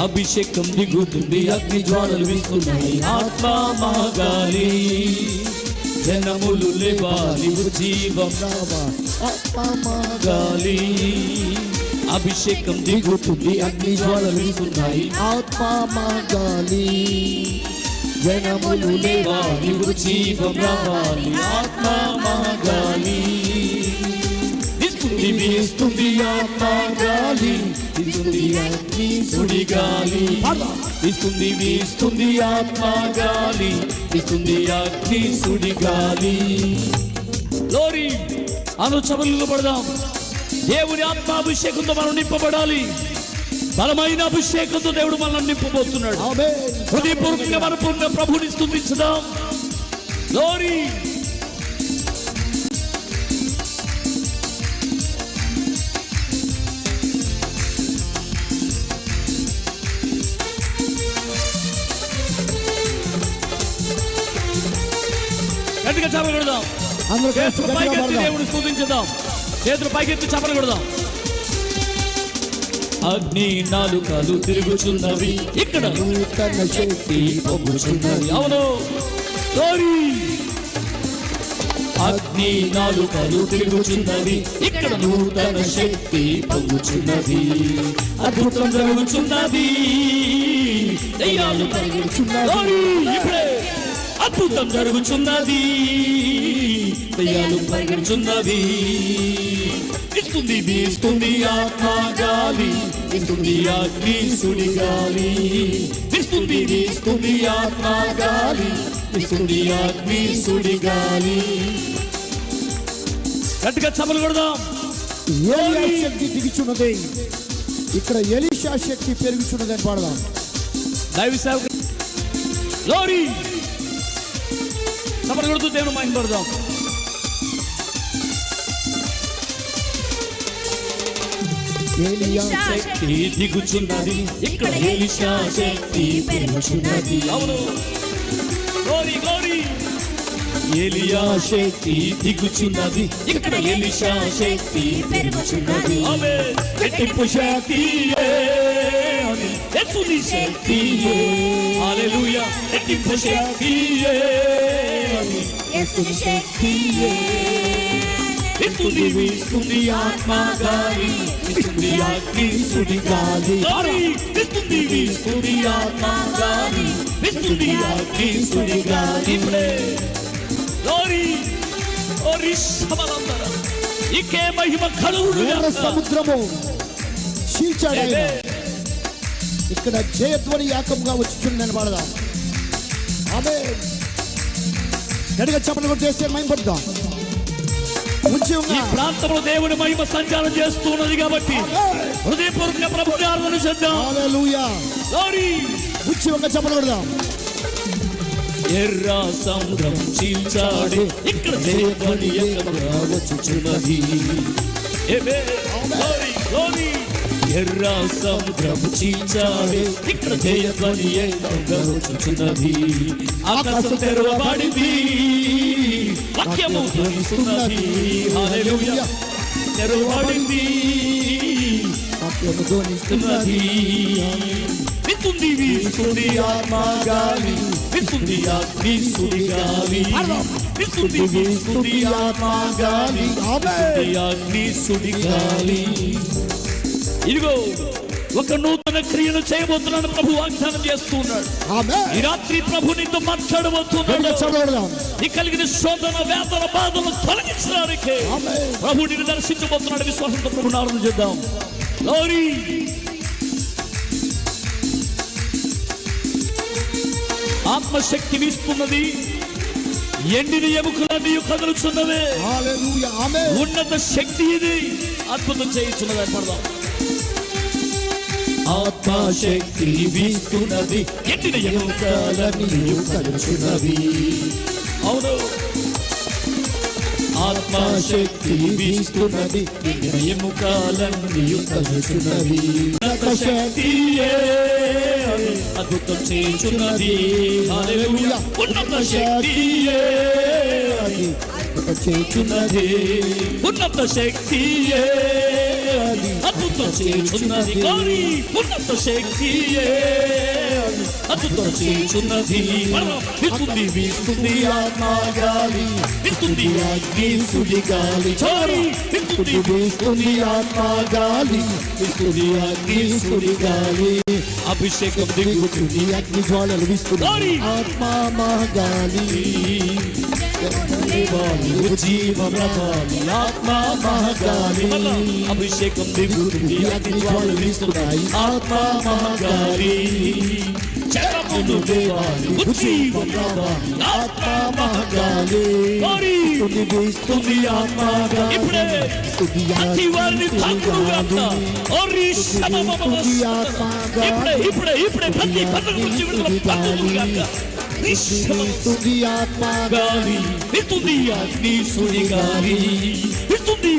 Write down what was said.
అభిషేకం దిగుతుంది అగ్ని జ్వాలలు వీస్తున్నాయి. ఆత్మ మహాగాలి జనములు లేవాలి జీవం గాలి అభిషేకం దిగుతుంది అగ్ని జ్వాలలు వీస్తున్నాయి. ఆత్మ మహాగాలి జనములు లేవాలి జీవం రావాలి. ఆత్మ మహాగాలి. ఇస్తుంది ఆత్మ గాలి. ఇస్తుంది అగ్ని సుడి గాలి. ఇస్తుంది వీస్తుంది ఆత్మ గాలి. ఇస్తుంది అగ్ని సుడి గాలి. లోరి అను చమలు పడదాం. దేవుని ఆత్మాభిషేకంతో మనం నింపబడాలి. బలమైన అభిషేకంతో దేవుడు మనల్ని నింపబోతున్నాడు. హృదయపూర్వకంగా మన పూర్ణ ప్రభుని స్థుతించుదాం. లోరి గట్టిగా చపలు కొడదాం. చేతులు పైకెత్తి. దేవుని స్థుతించుదాం చేతులు పైకెత్తి చపలు కొడదాం. అగ్ని నాలుకలు తిరుగుచున్నవి ఇక్కడ నూతన శక్తి పొంగుచున్నది అవును. లోరి అగ్ని నాలుకలు తిరుగుచున్నది ఇక్కడ నూతన శక్తి పొంగుచున్నది అద్భుతం జరుగుచున్నది దయ్యాలు పరిగెడుచున్నది ఇప్పుడే. అద్భుతం జరుగుచున్నది. దయ్యాలు పరిగెడుచున్నది ఇస్తుంది వీస్తుంది ఆత్మ గాలి. ఇస్తుంది అగ్ని సుడి గాలి. ఇస్తుంది వీస్తుంది ఆత్మ గాలి. ఇస్తుంది అగ్ని సుడి గాలి. గట్టిగా చమలు కొడదాం. ఏలియా శక్తి దిగుచున్నది. ఇక్కడ ఎలీషా శక్తి పెరుగుచున్నది అని పాడదాం. దైవ సేవకు లోరి. చమలు కొడుతూ దేవుని మైండ్ పడదాం ఏలియా శక్తి దిగుచున్నది. ఇక్కడ ఎలిషా శక్తి పెరుగుచున్నది. అవును. గోరి గోరి ఎలియా శక్తి దిగుచున్నది. ఇక్కడ ఎలిషా శక్తి పెరుగుచున్నది. రెట్టింపు శక్తి ఎత్తుని శక్తి హల్లెలూయా. రెట్టింపు శక్తి యేసుని శక్తి ఇస్తుంది వీస్తుంది ఆత్మ ఇస్తుంది అగ్ని సుడి గాలి ఇస్తుంది వీస్తుంది ఆత్మ ఇస్తుంది అగ్ని సుడి గాలి ఇప్పుడే ఓరి శబలందర ఇకే మహిమ ఎర్ర సముద్రము చీల్చాడు ఇక్కడ జయధ్వని యాకంగా వచ్చుచుందని పాడదాం ఆమె గడిగా చెప్పలు కూడా చేస్తే మైం పడదాం ఈ ప్రాంతంలో దేవుని మహిమ సంచారం చేస్తున్నది కాబట్టి హృదయపూర్వక ప్రభు ఆరాధన చేద్దాం. హల్లెలూయా. లోరి. ఉద్యోగంగా చెప్పలు కొడదాం ఎర్ర సముద్రం చీల్చాడే ఇక్కడ ఎక్కగా ఎర్ర సముద్రం చీల్చాడే ఇక్కడ జయధ్వని ఎక్కగా వచ్చుచున్నది ఆకాశం తెరవబడింది. వాక్యము ధ్వనిస్తున్నది. హల్లెలూయా. తెరవబడింది. వాక్యము ధ్వనిస్తున్నది. ఉన్నది విస్తుంది ఆత్మ గాలి. విస్తుంది అగ్ని సుడి గాలి. విస్తుంది వీస్తుంది ఆత్మ గాలి. విస్తుంది అగ్ని సుడి గాలి. ఇదిగో ఒక నూతన క్రియను చేయబోతున్నాను ప్రభు వాగ్దానం చేస్తున్నాడు. ఈ రాత్రి ప్రభు నీతో మాట్లాడబోతున్నాడు. నీ కలిగిన శోధన వేదన బాధలు తొలగించడానికి ప్రభు నిన్ను దర్శించబోతున్నాడు. విశ్వాసంతో ప్రభు నారాయణ చేద్దాం లోరీ ఆత్మశక్తి వీస్తున్నది. ఎండిన ఎముకలన్నీ కదులుచున్నవే. ఉన్నత శక్తి ఇది. అద్భుతం చేయించున్నది పడదాం. ఆత్మశక్తి వీస్తున్నది. ఎండిన ఎముకలన్నీ కదులుచున్నవి అవును. ఆత్మశక్తి వీస్తున్నది. ఎండిన ఎముకలన్నీ కదులుచున్నవి ఉన్నత శక్తియే అద్భుతం చేయుచున్నది హల్లెలూయా. ఉన్నత శక్తియే అద్భుతం చేయుచున్నది ఉన్నత శక్తియే అద్భుతం అద్భుతం చేయుచున్నది గాలి ఉన్నత శక్తియే అద్భుతం చేయుచున్నది మరణం ఇస్తుంది వీస్తుంది ఆత్మ గాలి ఇస్తుంది అగ్ని సుడి గాలి చారి ఇస్తుంది వీస్తుంది ఆత్మ గాలి ఇస్తుంది అగ్ని సుడి గాలి అభిషేకం దిగుతుంది ఈ అగ్ని జ్వాలలు వీస్తుంది గాలి. ఆత్మ మహగాలి జీవమృతాలి ఆత్మ మహగాలి అభిషేకం దిగుతుంది ఈ అగ్ని జ్వాలలు వీస్తున్నాయి ఆత్మ మహగాలి చరమును దేవాలి ఉజ్జీవం రావాలి ఆత్మ మహగాలి గాలి వీస్తుంది ఆత్మ ఇప్పుడే ప్రతి వారిని తాకుడుగాక ఓరి శమమమమ ఇప్పుడే ఇప్పుడే ఇప్పుడే ప్రతి పట్టణ నుంచి విడుదల తాకుడుగాక వీస్తుంది ఆత్మ గాలి ఇస్తుంది అగ్ని సుడి గాలి ఇస్తుంది